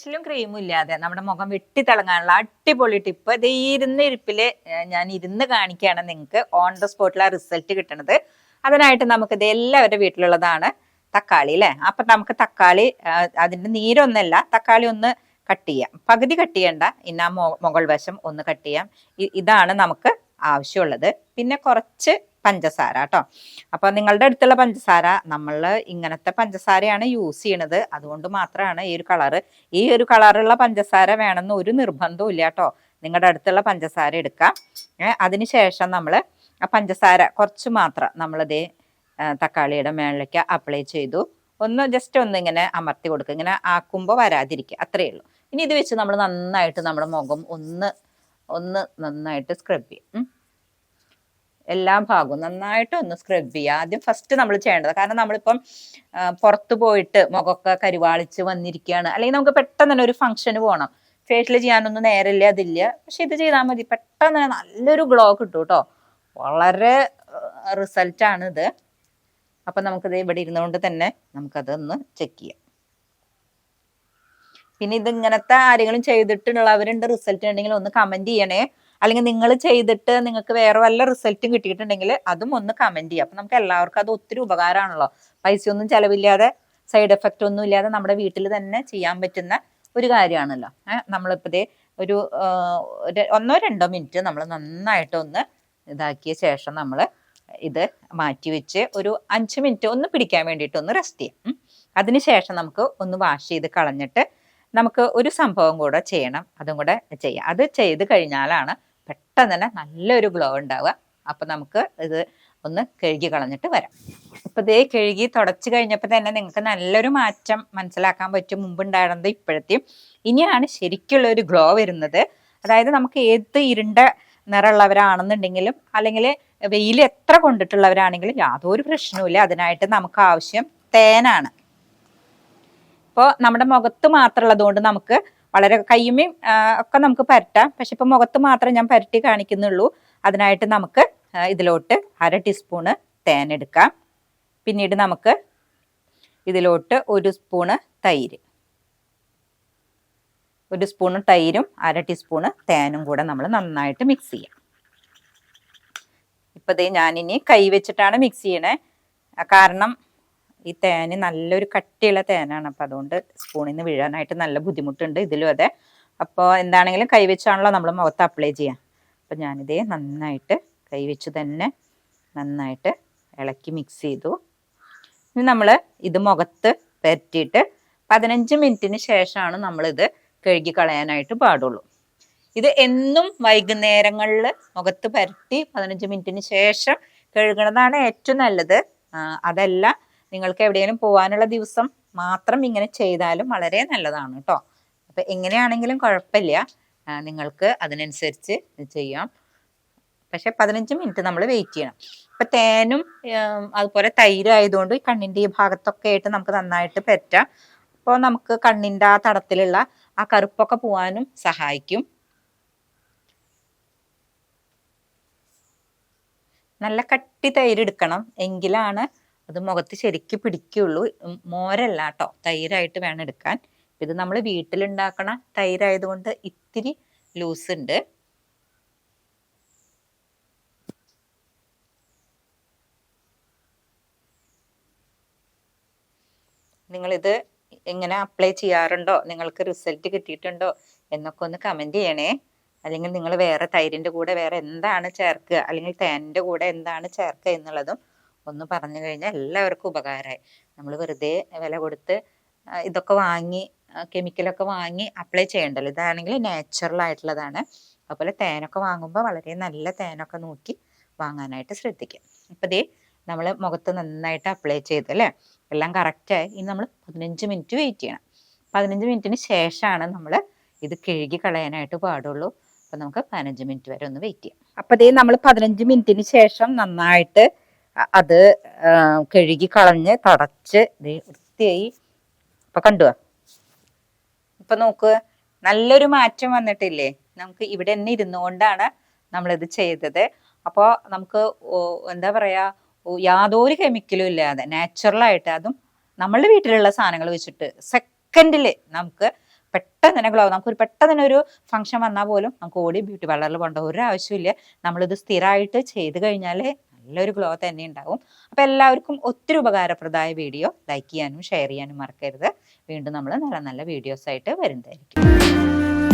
ഫേഷ്യലും ക്രീമും ഇല്ലാതെ നമ്മുടെ മുഖം വെട്ടി തിളങ്ങാനുള്ള അടിപൊളി ടിപ്പ് ഇത് ഇരുന്ന ഞാൻ ഇരുന്ന് കാണിക്കുകയാണ് നിങ്ങൾക്ക്. ഓൺ ദ സ്പോട്ടിൽ ആ റിസൾട്ട് കിട്ടണത്. അതിനായിട്ട് നമുക്ക് ഇത് എല്ലാവരുടെ വീട്ടിലുള്ളതാണ് തക്കാളി അല്ലേ അപ്പൊ നമുക്ക് തക്കാളി അതിന്റെ നീരൊന്നല്ല തക്കാളി ഒന്ന് കട്ട് ചെയ്യാം. പകുതി കട്ട് ചെയ്യണ്ട. ഇന്ന മുകൾ വശം ഒന്ന് കട്ട് ചെയ്യാം. ഇതാണ് നമുക്ക് ആവശ്യമുള്ളത്. പിന്നെ കുറച്ച് പഞ്ചസാര കേട്ടോ. അപ്പൊ നിങ്ങളുടെ അടുത്തുള്ള പഞ്ചസാര നമ്മൾ ഇങ്ങനത്തെ പഞ്ചസാരയാണ് യൂസ് ചെയ്യണത്. അതുകൊണ്ട് മാത്രമാണ് ഈ ഒരു കളറ്. ഈ ഒരു കളറുള്ള പഞ്ചസാര വേണമെന്ന് ഒരു നിർബന്ധവും ഇല്ല കേട്ടോ. നിങ്ങളുടെ അടുത്തുള്ള പഞ്ചസാര എടുക്കാം. അതിനുശേഷം അതിന് ശേഷം നമ്മൾ ആ പഞ്ചസാര കുറച്ച് മാത്രം നമ്മളിതേ തക്കാളിയുടെ മേളിലേക്ക് അപ്ലൈ ചെയ്തു. ഒന്ന് ജസ്റ്റ് ഒന്ന് ഇങ്ങനെ അമർത്തി കൊടുക്കുക. ഇങ്ങനെ ആക്കുമ്പോൾ വരാതിരിക്കുക. അത്രയേ ഉള്ളൂ. ഇനി ഇത് വെച്ച് നമ്മൾ നന്നായിട്ട് നമ്മുടെ മുഖം ഒന്ന് ഒന്ന് നന്നായിട്ട് സ്ക്രബ് ചെയ്യും. എല്ലാ ഭാഗവും നന്നായിട്ട് ഒന്ന് സ്ക്രബ് ചെയ്യുക. ആദ്യം ഫസ്റ്റ് നമ്മൾ ചെയ്യേണ്ടത് കാരണം നമ്മളിപ്പം പുറത്തു പോയിട്ട് മുഖമൊക്കെ കരുവാളിച്ച് വന്നിരിക്കുകയാണ്. അല്ലെങ്കിൽ നമുക്ക് പെട്ടെന്ന് തന്നെ ഒരു ഫംഗ്ഷന് പോകണം. ഫേഷ്യൽ ചെയ്യാനൊന്നും നേരമില്ല അതില്ല. പക്ഷെ ഇത് ചെയ്താൽ മതി. പെട്ടെന്ന് തന്നെ നല്ലൊരു ഗ്ലോ കിട്ടും കേട്ടോ. വളരെ റിസൾട്ടാണ് ഇത്. അപ്പം നമുക്കിത് ഇവിടെ ഇരുന്നുകൊണ്ട് തന്നെ നമുക്കതൊന്ന് ചെക്ക് ചെയ്യാം. പിന്നെ ഇത് ഇങ്ങനത്തെ ആരെങ്കിലും ചെയ്തിട്ടുള്ളവരുണ്ട്. റിസൾട്ട് ഉണ്ടെങ്കിൽ ഒന്ന് കമന്റ് ചെയ്യണേ. അല്ലെങ്കിൽ നിങ്ങൾ ചെയ്തിട്ട് നിങ്ങൾക്ക് വേറെ വല്ല റിസൾട്ടും കിട്ടിയിട്ടുണ്ടെങ്കിൽ അതും ഒന്ന് കമന്റ് ചെയ്യാം അപ്പൊ നമുക്ക് എല്ലാവർക്കും അത് ഒത്തിരി ഉപകാരമാണല്ലോ. പൈസ ഒന്നും ചെലവില്ലാതെ സൈഡ് എഫക്റ്റ് ഒന്നും ഇല്ലാതെ നമ്മുടെ വീട്ടിൽ തന്നെ ചെയ്യാൻ പറ്റുന്ന ഒരു കാര്യമാണല്ലോ. ഏഹ് ഒരു ഒന്നോ രണ്ടോ മിനിറ്റ് നമ്മൾ നന്നായിട്ടൊന്ന് ഇതാക്കിയ ശേഷം നമ്മൾ ഇത് മാറ്റി വെച്ച് ഒരു അഞ്ച് മിനിറ്റ് ഒന്ന് പിടിക്കാൻ വേണ്ടിയിട്ട് ഒന്ന് റെസ്റ്റ് ചെയ്യാം. അതിനുശേഷം നമുക്ക് ഒന്ന് വാഷ് ചെയ്ത് കളഞ്ഞിട്ട് നമുക്ക് ഒരു സംഭവം കൂടെ ചെയ്യണം. അതും കൂടെ ചെയ്യാം. അത് ചെയ്ത് കഴിഞ്ഞാലാണ് പെട്ടെന്ന് തന്നെ നല്ലൊരു ഗ്ലോ ഉണ്ടാവുക. അപ്പൊ നമുക്ക് ഇത് ഒന്ന് കഴുകി കളഞ്ഞിട്ട് വരാം. ഇപ്പൊ ഇതേ കഴുകി തുടച്ചു കഴിഞ്ഞപ്പോൾ തന്നെ നിങ്ങൾക്ക് നല്ലൊരു മാറ്റം മനസ്സിലാക്കാൻ പറ്റും. മുമ്പ് ഉണ്ടായിരുന്നത് ഇപ്പോഴത്തെയും. ഇനിയാണ് ശരിക്കുള്ള ഒരു ഗ്ലോ വരുന്നത്. അതായത് നമുക്ക് ഏത് ഇരുണ്ട നിറമുള്ളവരാണെന്നുണ്ടെങ്കിലും അല്ലെങ്കിൽ വെയിൽ എത്ര കൊണ്ടിട്ടുള്ളവരാണെങ്കിലും യാതൊരു പ്രശ്നവുമില്ല അതിനായിട്ട് നമുക്ക് ആവശ്യം തേനാണ്. ഇപ്പോൾ നമ്മുടെ മുഖത്ത് മാത്രമുള്ളത് കൊണ്ട് നമുക്ക് വളരെ കയ്യുമേയും ഒക്കെ നമുക്ക് പരട്ടാം. പക്ഷെ ഇപ്പം മുഖത്ത് മാത്രം ഞാൻ പരട്ടി കാണിക്കുന്നുള്ളൂ. അതിനായിട്ട് നമുക്ക് ഇതിലോട്ട് അര ടീസ്പൂണ് തേൻ എടുക്കാം. പിന്നീട് നമുക്ക് ഇതിലോട്ട് ഒരു സ്പൂണ് തൈര്. ഒരു സ്പൂണ് തൈരും അര ടീസ്പൂണ് തേനും കൂടെ നമ്മൾ നന്നായിട്ട് മിക്സ് ചെയ്യാം. ഇപ്പൊ ദേ ഞാനിനി കൈ വെച്ചിട്ടാണ് മിക്സ് ചെയ്യണേ. കാരണം ഈ തേന് നല്ലൊരു കട്ടിയുള്ള തേനാണ്. അപ്പം അതുകൊണ്ട് സ്പൂണിൽ നിന്ന് വീഴാനായിട്ട് നല്ല ബുദ്ധിമുട്ടുണ്ട് ഇതിലും അതെ. അപ്പോൾ എന്താണെങ്കിലും കൈവച്ചാണല്ലോ നമ്മൾ മുഖത്ത് അപ്ലൈ ചെയ്യാം. അപ്പം ഞാനിതേ നന്നായിട്ട് കൈവച്ച് തന്നെ നന്നായിട്ട് ഇളക്കി മിക്സ് ചെയ്തു. ഇനി നമ്മൾ ഇത് മുഖത്ത് പരറ്റിയിട്ട് പതിനഞ്ച് മിനിറ്റിന് ശേഷമാണ് നമ്മളിത് കഴുകി കളയാനായിട്ട് പാടുള്ളൂ. ഇത് എന്നും വൈകുന്നേരങ്ങളിൽ മുഖത്ത് പരട്ടി പതിനഞ്ച് മിനിറ്റിന് ശേഷം കഴുകണതാണ് ഏറ്റവും നല്ലത്. അതല്ല നിങ്ങൾക്ക് എവിടെയെങ്കിലും പോകാനുള്ള ദിവസം മാത്രം ഇങ്ങനെ ചെയ്താലും വളരെ നല്ലതാണ് കേട്ടോ അപ്പൊ എങ്ങനെയാണെങ്കിലും കുഴപ്പമില്ല. നിങ്ങൾക്ക് അതിനനുസരിച്ച് ചെയ്യാം. പക്ഷെ പതിനഞ്ച് മിനിറ്റ് നമ്മൾ വെയിറ്റ് ചെയ്യണം. ഇപ്പൊ തേനും അതുപോലെ തൈര് ആയതുകൊണ്ട് ഈ കണ്ണിന്റെ ഈ ഭാഗത്തൊക്കെ ആയിട്ട് നമുക്ക് നന്നായിട്ട് പറ്റാം. അപ്പോൾ നമുക്ക് കണ്ണിന്റെ ആ തടത്തിലുള്ള ആ കറുപ്പൊക്കെ പോവാനും സഹായിക്കും. നല്ല കട്ടി തൈര് എടുക്കണം. എങ്കിലാണ് അത് മുഖത്ത് ശരിക്ക് പിടിക്കുള്ളൂ. മോരല്ല കേട്ടോ തൈരായിട്ട് വേണം എടുക്കാൻ. ഇത് നമ്മൾ വീട്ടിലുണ്ടാക്കണ തൈരായതുകൊണ്ട് ഇത്തിരി ലൂസ് ഉണ്ട് നിങ്ങളിത് എങ്ങനെ അപ്ലൈ ചെയ്യാറുണ്ടോ? നിങ്ങൾക്ക് റിസൾട്ട് കിട്ടിയിട്ടുണ്ടോ? എന്നൊക്കെ ഒന്ന് കമന്റ് ചെയ്യണേ. അല്ലെങ്കിൽ നിങ്ങൾ വേറെ തൈരിന്റെ കൂടെ വേറെ എന്താണ് ചേർക്കുക? അല്ലെങ്കിൽ തേന്റെ കൂടെ എന്താണ് ചേർക്കുക എന്നുള്ളതും ഒന്ന് പറഞ്ഞു കഴിഞ്ഞാൽ എല്ലാവർക്കും ഉപകാരമായി നമ്മൾ വെറുതെ വില കൊടുത്ത് ഇതൊക്കെ വാങ്ങി കെമിക്കലൊക്കെ വാങ്ങി അപ്ലൈ ചെയ്യണ്ടല്ലോ. ഇതാണെങ്കിൽ നാച്ചുറൽ ആയിട്ടുള്ളതാണ്. അതുപോലെ തേനൊക്കെ വാങ്ങുമ്പോൾ വളരെ നല്ല തേനൊക്കെ നോക്കി വാങ്ങാനായിട്ട് ശ്രദ്ധിക്കുക അപ്പോൾ ദേ നമ്മൾ മുഖത്ത് നന്നായിട്ട് അപ്ലൈ ചെയ്ത് അല്ലേ? എല്ലാം കറക്റ്റായി ഇനി നമ്മൾ പതിനഞ്ച് മിനിറ്റ് വെയിറ്റ് ചെയ്യണം. പതിനഞ്ച് മിനിറ്റിന് ശേഷമാണ് നമ്മൾ ഇത് കഴുകി കളയാനായിട്ട് പാടുള്ളൂ. അപ്പം നമുക്ക് പതിനഞ്ച് മിനിറ്റ് വരെ ഒന്ന് വെയിറ്റ് ചെയ്യാം. അപ്പോൾ ദേ നമ്മൾ പതിനഞ്ച് മിനിറ്റിന് ശേഷം നന്നായിട്ട് അത് കഴുകി കളഞ്ഞ് തടച്ച് വൃത്തിയായി ഇപ്പൊ കണ്ടുവാ ഇപ്പൊ നോക്ക് നല്ലൊരു മാറ്റം വന്നിട്ടില്ലേ? നമുക്ക് ഇവിടെ തന്നെ ഇരുന്നുകൊണ്ടാണ് നമ്മളിത് ചെയ്തത്. അപ്പോൾ നമുക്ക് എന്താ പറയാ യാതൊരു കെമിക്കലും ഇല്ലാതെ നാച്ചുറൽ ആയിട്ട് അതും നമ്മളുടെ വീട്ടിലുള്ള സാധനങ്ങൾ വെച്ചിട്ട് സെക്കൻഡിൽ നമുക്ക് പെട്ടെന്ന് തന്നെ ഗ്ലോ നമുക്കൊരു പെട്ടെന്ന് തന്നെ ഒരു ഫംഗ്ഷൻ വന്നാൽ പോലും നമുക്ക് ഓടി ബ്യൂട്ടി പാർലറിൽ പോകേണ്ട ഒരു ആവശ്യമില്ല നമ്മളിത് സ്ഥിരമായിട്ട് ചെയ്ത് കഴിഞ്ഞാൽ നല്ലൊരു ഗ്ലോ തന്നെ ഉണ്ടാവും. അപ്പോൾ എല്ലാവർക്കും ഒത്തിരി ഉപകാരപ്രദമായ വീഡിയോ ലൈക്ക് ചെയ്യാനും ഷെയർ ചെയ്യാനും മറക്കരുത്. വീണ്ടും നമ്മൾ നല്ല നല്ല വീഡിയോസ് ആയിട്ട് വരുന്നതായിരിക്കും.